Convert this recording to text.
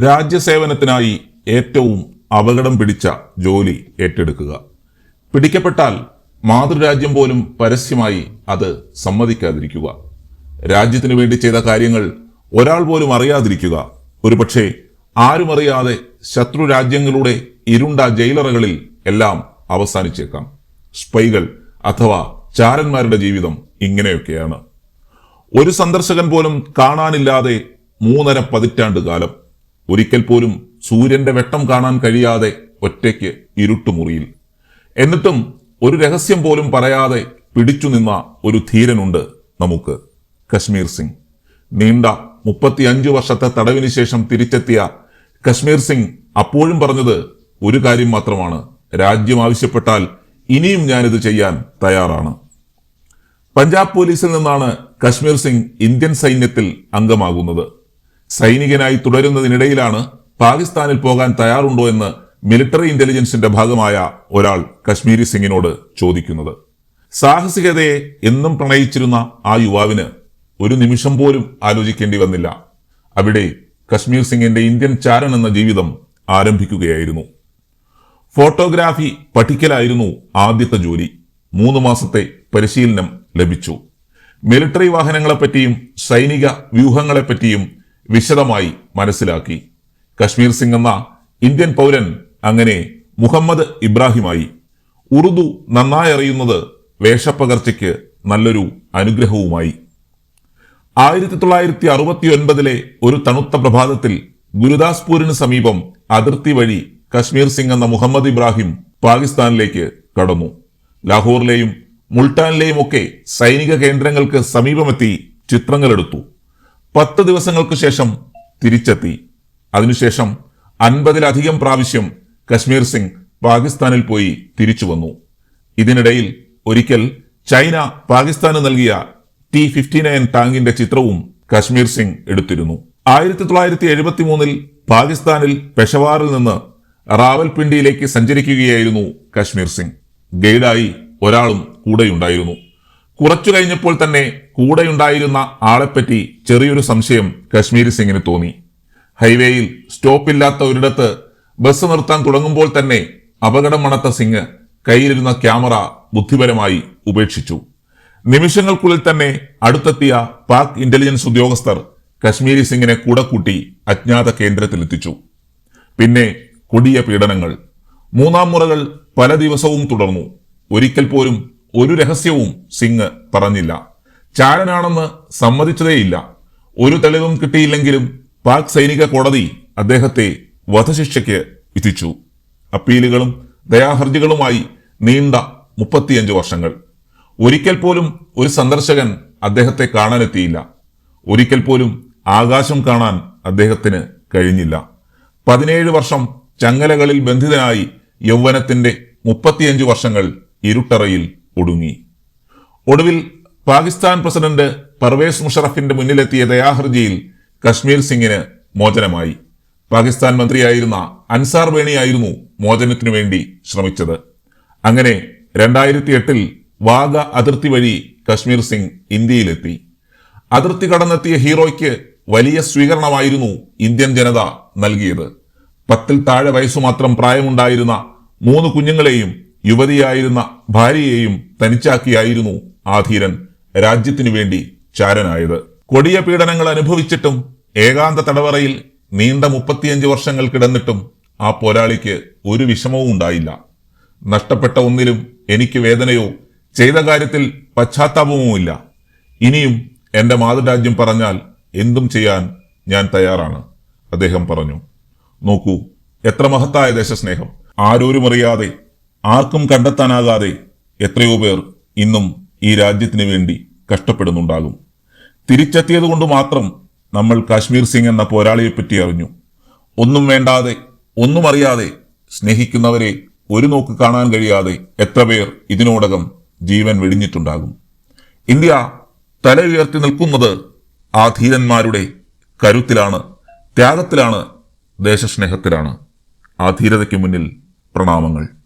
രാജ്യസേവനത്തിനായി ഏറ്റവും അപകടം പിടിച്ച ജോലി ഏറ്റെടുക്കുക. പിടിക്കപ്പെട്ടാൽ മാതൃരാജ്യം പോലും പരസ്യമായി അത് സമ്മതിക്കാതിരിക്കുക. രാജ്യത്തിനു വേണ്ടി ചെയ്ത കാര്യങ്ങൾ ഒരാൾ പോലും അറിയാതിരിക്കുക. ഒരുപക്ഷെ ആരും അറിയാതെ ശത്രു രാജ്യങ്ങളുടെ ഇരുണ്ട ജയിലറകളിൽ എല്ലാം അവസാനിച്ചേക്കാം. സ്പൈകൾ അഥവാ ചാരന്മാരുടെ ജീവിതം ഇങ്ങനെയൊക്കെയാണ്. ഒരു സന്ദർശകൻ പോലും കാണാനില്ലാതെ മൂന്നര പതിറ്റാണ്ട് കാലം ഒരിക്കൽ പോലും സൂര്യന്റെ വെട്ടം കാണാൻ കഴിയാതെ ഒറ്റയ്ക്ക് ഇരുട്ടുമുറിയിൽ. എന്നിട്ടും ഒരു രഹസ്യം പോലും പറയാതെ പിടിച്ചു നിന്ന ഒരു ധീരനുണ്ട് നമുക്ക് കശ്മീർ സിംഗ്. നീണ്ട മുപ്പത്തിയഞ്ചു വർഷത്തെ തടവിന് ശേഷം തിരിച്ചെത്തിയ കശ്മീർ സിംഗ് അപ്പോഴും പറഞ്ഞത് ഒരു കാര്യം മാത്രമാണ്. രാജ്യം ആവശ്യപ്പെട്ടാൽ ഇനിയും ഞാനിത് ചെയ്യാൻ തയ്യാറാണ്. പഞ്ചാബ് പോലീസിൽ നിന്നാണ് കശ്മീർ സിംഗ് ഇന്ത്യൻ സൈന്യത്തിൽ അംഗമാകുന്നത്. സൈനികനായി തുടരുന്നതിനിടയിലാണ് പാകിസ്ഥാനിൽ പോകാൻ തയ്യാറുണ്ടോ എന്ന് മിലിറ്ററി ഇന്റലിജൻസിന്റെ ഭാഗമായ ഒരാൾ കശ്മീരി സിംഗിനോട് ചോദിക്കുന്നത്. സാഹസികതയെ എന്നും പ്രണയിച്ചിരുന്ന ആ യുവാവിന് ഒരു നിമിഷം പോലും ആലോചിക്കേണ്ടി വന്നില്ല. അവിടെ കശ്മീർ സിംഗിന്റെ ഇന്ത്യൻ ചാരൻ എന്ന ജീവിതം ആരംഭിക്കുകയായിരുന്നു. ഫോട്ടോഗ്രാഫി പഠിക്കലായിരുന്നു ആദ്യത്തെ ജോലി. മൂന്ന് മാസത്തെ പരിശീലനം ലഭിച്ചു. മിലിറ്ററി വാഹനങ്ങളെപ്പറ്റിയും സൈനിക വ്യൂഹങ്ങളെപ്പറ്റിയും വിശദമായി മനസ്സിലാക്കി. കശ്മീർ സിംഗ് എന്ന ഇന്ത്യൻ പൗരൻ അങ്ങനെ മുഹമ്മദ് ഇബ്രാഹിമായി. ഉറുദു നന്നായി അറിയുന്നത് വേഷപ്പകർച്ചയ്ക്ക് നല്ലൊരു അനുഗ്രഹവുമായി. ആയിരത്തി തൊള്ളായിരത്തി അറുപത്തി ഒൻപതിലെ ഒരു തണുത്ത പ്രഭാതത്തിൽ ഗുരുദാസ്പൂരിന് സമീപം അതിർത്തി വഴി കശ്മീർ സിംഗ് എന്ന മുഹമ്മദ് ഇബ്രാഹിം പാകിസ്ഥാനിലേക്ക് കടന്നു. ലാഹോറിലെയും മുൾട്ടാനിലെയും ഒക്കെ സൈനിക കേന്ദ്രങ്ങൾക്ക് സമീപമെത്തി ചിത്രങ്ങളെടുത്തു. പത്ത് ദിവസങ്ങൾക്ക് ശേഷം തിരിച്ചെത്തി. അതിനുശേഷം അൻപതിലധികം പ്രാവശ്യം കശ്മീർ സിംഗ് പാകിസ്ഥാനിൽ പോയി തിരിച്ചു വന്നു. ഇതിനിടയിൽ ഒരിക്കൽ ചൈന പാകിസ്ഥാന് നൽകിയ ടി ഫിഫ്റ്റി നയൻ ടാങ്കിന്റെ ചിത്രവും കശ്മീർ സിംഗ് എടുത്തിരുന്നു. ആയിരത്തി തൊള്ളായിരത്തി എഴുപത്തി മൂന്നിൽ പാകിസ്ഥാനിൽ പെഷവാറിൽ നിന്ന് റാവൽപിണ്ടിയിലേക്ക് സഞ്ചരിക്കുകയായിരുന്നു കശ്മീർ സിംഗ്. ഗൈഡായി ഒരാളും കൂടെയുണ്ടായിരുന്നു. കുറച്ചു കഴിഞ്ഞപ്പോൾ തന്നെ കൂടെയുണ്ടായിരുന്ന ആളെപ്പറ്റി ചെറിയൊരു സംശയം കശ്മീരി സിംഗിന് തോന്നി. ഹൈവേയിൽ സ്റ്റോപ്പ് ഇല്ലാത്ത ഒരിടത്ത് ബസ് നിർത്താൻ തുടങ്ങുമ്പോൾ തന്നെ അപകടം മണത്ത സിംഗ് കയ്യിലിരുന്ന ക്യാമറ ബുദ്ധിപരമായി ഉപേക്ഷിച്ചു. നിമിഷങ്ങൾക്കുള്ളിൽ തന്നെ അടുത്തെത്തിയ പാക് ഇന്റലിജൻസ് ഉദ്യോഗസ്ഥർ കശ്മീരി സിംഗിനെ കൂടെ കൂട്ടി അജ്ഞാത കേന്ദ്രത്തിലെത്തിച്ചു. പിന്നെ കൊടിയ പീഡനങ്ങൾ. മൂന്നാം മുറകൾ പല ദിവസവും തുടർന്നു. ഒരിക്കൽ പോലും ഒരു രഹസ്യവും സിംഗ് പറഞ്ഞില്ല. ചാരനാണെന്ന് സമ്മതിച്ചതേയില്ല. ഒരു തെളിവും കിട്ടിയില്ലെങ്കിലും പാക് സൈനിക കോടതി അദ്ദേഹത്തെ വധശിക്ഷയ്ക്ക് വിധിച്ചു. അപ്പീലുകളും ദയാഹർജികളുമായി നീണ്ട മുപ്പത്തിയഞ്ച് വർഷങ്ങൾ. ഒരിക്കൽ പോലും ഒരു സന്ദർശകൻ അദ്ദേഹത്തെ കാണാനെത്തിയില്ല. ഒരിക്കൽ പോലും ആകാശം കാണാൻ അദ്ദേഹത്തിന് കഴിഞ്ഞില്ല. പതിനേഴ് വർഷം ചങ്ങലകളിൽ ബന്ധിതനായി യൗവനത്തിന്റെ മുപ്പത്തിയഞ്ച് വർഷങ്ങൾ ഇരുട്ടറയിൽ ഒടുങ്ങി. ഒടുവിൽ പാകിസ്ഥാൻ പ്രസിഡന്റ് പർവേസ് മുഷറഫിന്റെ മുന്നിലെത്തിയ ദയാഹർജിയിൽ കശ്മീർ സിംഗിന് മോചനമായി. പാകിസ്ഥാൻ മന്ത്രിയായിരുന്ന അൻസാർ വേണിയായിരുന്നു മോചനത്തിനു വേണ്ടി ശ്രമിച്ചത്. അങ്ങനെ രണ്ടായിരത്തി എട്ടിൽ വാഗ അതിർത്തി വഴി കശ്മീർ സിംഗ് ഇന്ത്യയിലെത്തി. അതിർത്തി കടന്നെത്തിയ ഹീറോയ്ക്ക് വലിയ സ്വീകരണമായിരുന്നു ഇന്ത്യൻ ജനത നൽകിയത്. പത്തിൽ താഴെ വയസ്സു മാത്രം പ്രായമുണ്ടായിരുന്ന മൂന്ന് കുഞ്ഞുങ്ങളെയും യുവതിയായിരുന്ന ഭാര്യയെയും തനിച്ചാക്കിയായിരുന്നു ആധീരൻ ധീരൻ രാജ്യത്തിനു വേണ്ടി ചാരനായത്. കൊടിയ പീഡനങ്ങൾ അനുഭവിച്ചിട്ടും ഏകാന്ത തടവറയിൽ നീണ്ട മുപ്പത്തിയഞ്ച് വർഷങ്ങൾ കിടന്നിട്ടും ആ പോരാളിക്ക് ഒരു വിഷമവും ഉണ്ടായില്ല. നഷ്ടപ്പെട്ട ഒന്നിലും എനിക്ക് വേദനയോ ചെയ്ത കാര്യത്തിൽ പശ്ചാത്താപവുമില്ല. ഇനിയും എന്റെ മാതൃരാജ്യം പറഞ്ഞാൽ എന്തും ചെയ്യാൻ ഞാൻ തയ്യാറാണ് അദ്ദേഹം പറഞ്ഞു. നോക്കൂ എത്ര മഹത്തായ ദേശസ്നേഹം. ആരോരും അറിയാതെ ആർക്കും കണ്ടെത്താനാകാതെ എത്രയോ പേർ ഇന്നും ഈ രാജ്യത്തിന് വേണ്ടി കഷ്ടപ്പെടുന്നുണ്ടാകും. തിരിച്ചെത്തിയതുകൊണ്ട് മാത്രം നമ്മൾ കാശ്മീർ സിംഗ് എന്ന പോരാളിയെപ്പറ്റി അറിഞ്ഞു. ഒന്നും വേണ്ടാതെ ഒന്നും അറിയാതെ സ്നേഹിക്കുന്നവരെ ഒരു നോക്ക് കാണാൻ കഴിയാതെ എത്ര പേർ ഇതിനോടകം ജീവൻ വെടിഞ്ഞിട്ടുണ്ടാകും. ഇന്ത്യ തല ഉയർത്തി നിൽക്കുന്നത് ആ ധീരന്മാരുടെ കരുത്തിലാണ് ത്യാഗത്തിലാണ് ദേശസ്നേഹത്തിലാണ്. ആ ധീരതയ്ക്ക് മുന്നിൽ പ്രണാമങ്ങൾ.